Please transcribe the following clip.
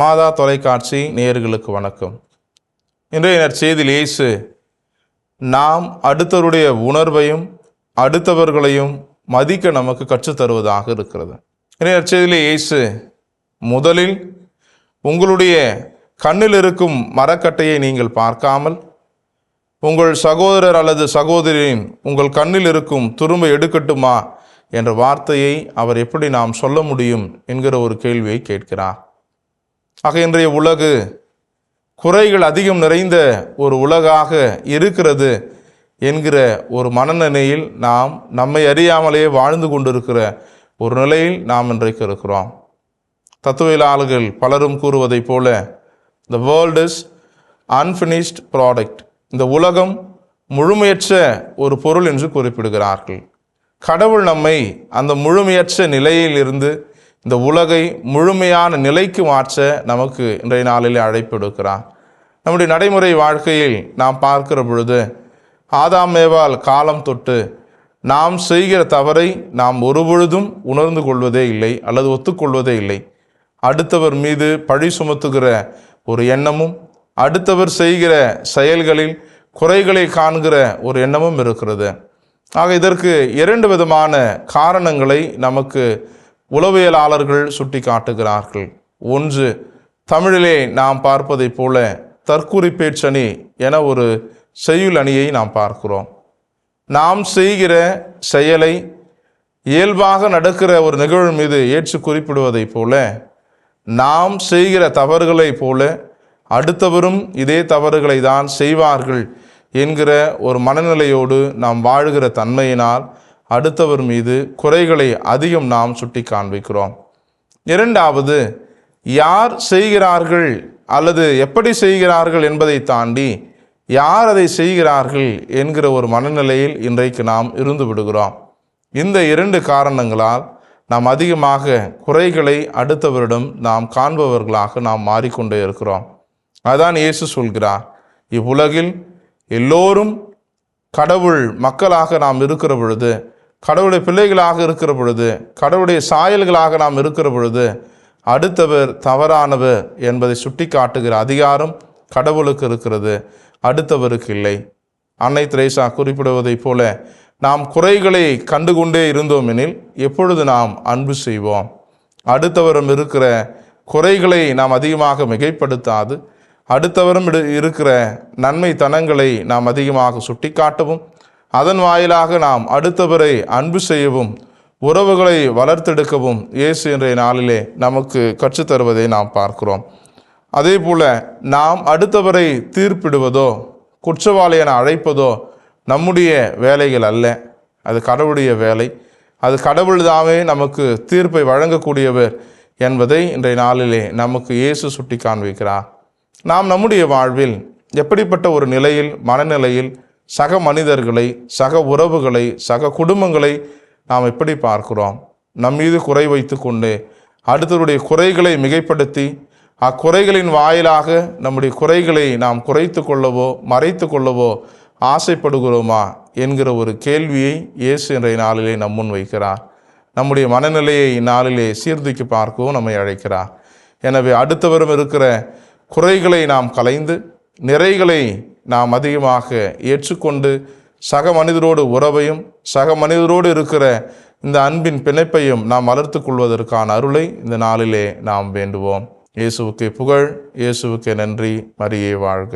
மாதா தொலைக்காட்சி நேயர்களுக்கு வணக்கம். இன்றைய நற்செய்தியில் இயேசு நாம் அடுத்தவருடைய உணர்வையும் அடுத்தவர்களையும் மதிக்க நமக்கு கற்றுத்தருவதாக இருக்கிறது. இன்றைய நற்செய்தியில் இயேசு முதலில் உங்களுடைய கண்ணில் இருக்கும் மரக்கட்டையை நீங்கள் பார்க்காமல் உங்கள் சகோதரர் அல்லது சகோதரியின் உங்கள் கண்ணில் இருக்கும் துரும்பை எடுக்கட்டுமா? என்ற வார்த்தையை அவர் எப்படி நாம் சொல்ல முடியும் என்கிற ஒரு கேள்வியை கேட்கிறார். ஆக இன்றைய உலகு குறைகள் அதிகம் நிறைந்த ஒரு உலகாக இருக்கிறது என்கிற ஒரு மனநிலையில் நாம் நம்மை அறியாமலேயே வாழ்ந்து கொண்டிருக்கிற ஒரு நிலையில் நாம் இன்றைக்கு இருக்கிறோம். தத்துவியலாளர்கள் பலரும் கூறுவதைப் போல the world is unfinished product இந்த உலகம் முழுமையற்ற ஒரு பொருள் என்று குறிப்பிடுகிறார்கள். கடவுள் நம்மை அந்த முழுமையற்ற நிலையிலிருந்து இந்த உலகை முழுமையான நிலைக்கு மாற்ற நமக்கு இன்றைய நாளிலே அழைப்பு எடுக்கிறார் நம்முடைய நடைமுறை வாழ்க்கையில் நாம் பார்க்கிற பொழுது ஆதாமேவால் காலம் தொட்டு நாம் செய்கிற தவறை நாம் ஒருபொழுதும் உணர்ந்து கொள்வதே இல்லை அல்லது ஒத்துக்கொள்வதே இல்லை. அடுத்தவர் மீது பழி சுமத்துகிற ஒரு எண்ணமும் அடுத்தவர் செய்கிற செயல்களில் குறைகளை காண்கிற ஒரு எண்ணமும் இருக்கிறது. ஆக இதற்கு இரண்டு விதமான காரணங்களை நமக்கு உளவியலாளர்கள் சுட்டி காட்டுகிறார்கள் ஒன்று தமிழிலே நாம் பார்ப்பதைப் போல தற்குறி பேச்சணி என ஒரு செய்யுள் அணியை நாம் பார்க்கிறோம். நாம் செய்கிற செயலை இயல்பாக நடக்கிற ஒரு நிகழ்வு மீது ஏற்று குறிப்பிடுவதைப் போல நாம் செய்கிற தவறுகளைப் போல அடுத்தவரும் இதே தவறுகளை தான் செய்வார்கள் என்கிற ஒரு மனநிலையோடு நாம் வாழ்கிற தன்மையினால் அடுத்தவர் மீது குறைகளை அதிகம் நாம் சுட்டி காண்பிக்கிறோம் இரண்டாவது யார் செய்கிறார்கள் அல்லது எப்படி செய்கிறார்கள் என்பதை தாண்டி யார் அதை செய்கிறார்கள் என்கிற ஒரு மனநிலையில் இன்றைக்கு நாம் இருந்து விடுகிறோம். இந்த இரண்டு காரணங்களால் நாம் அதிகமாக குறைகளை அடுத்தவரிடம் நாம் காண்பவர்களாக நாம் மாறிக்கொண்டே இருக்கிறோம். அதான் இயேசு சொல்கிறார். இவ்வுலகில் எல்லோரும் கடவுள் மக்களாக நாம் இருக்கிற பொழுது கடவுளுடைய பிள்ளைகளாக இருக்கிற பொழுது கடவுளுடைய சாயல்களாக நாம் இருக்கிற பொழுது அடுத்தவர் தவறானவர் என்பதை சுட்டி காட்டுகிற அதிகாரம் கடவுளுக்கு இருக்கிறது அடுத்தவருக்கு இல்லை. அன்னை திரேசா குறிப்பிடுவதைப் போல நாம் குறைகளை கண்டுகொண்டே இருந்தோம் எனில் எப்பொழுது நாம் அன்பு செய்வோம்? அடுத்தவரும் இருக்கிற குறைகளை நாம் அதிகமாக மிகைப்படுத்தாது அடுத்தவரும் இடு- இருக்கிற நன்மை தனங்களை நாம் அதிகமாக சுட்டிக்காட்டவும் அதன் வாயிலாக நாம் அடுத்தவரை அன்பு செய்யவும் உறவுகளை வளர்த்தெடுக்கவும் இயேசு இன்றைய நாளிலே நமக்கு கற்றுத்தருவதை நாம் பார்க்கிறோம். அதே போல் நாம் அடுத்தவரை தீர்ப்பிடுவதோ குற்றவாளி என அழைப்பதோ நம்முடைய வேலைகள் அல்ல. அது கடவுளுடைய வேலை. அது கடவுள் தாமே நமக்கு தீர்ப்பை வழங்கக்கூடியவர் என்பதை இன்றைய நாளிலே நமக்கு இயேசு சுட்டி காண்பிக்கிறார் நாம் நம்முடைய வாழ்வில் எப்படிப்பட்ட ஒரு நிலையில் மனநிலையில் சக மனிதர்களை சக உறவுகளை சக குடும்பங்களை நாம் எப்படி பார்க்கிறோம்? நம் மீது குறை வைத்து கொண்டு அடுத்தவருடைய குறைகளை மிகைப்படுத்தி அக்குறைகளின் வாயிலாக நம்முடைய குறைகளை நாம் குறைத்து கொள்ளவோ மறைத்து கொள்ளவோ ஆசைப்படுகிறோமா என்கிற ஒரு கேள்வியை இயேசு இன்றைய நாளிலே நம் முன் வைக்கிறார். நம்முடைய மனநிலையை இந்நாளிலே சீர்தூக்கி பார்க்கவும் நம்மை அழைக்கிறார். எனவே அடுத்தவரும் இருக்கிற குறைகளை நாம் கலைந்து நிறைகளை நாம் அதிகமாக ஏற்றுக்கொண்டு சக மனிதரோடு உறவையும் சக மனிதரோடு இருக்கிற இந்த அன்பின் பிணைப்பையும் நாம் வளர்த்து கொள்வதற்கான அருளை இந்த நாளிலே நாம் வேண்டுவோம். இயேசுவுக்கு புகழ் இயேசுவுக்கு நன்றி மரியே வாழ்க.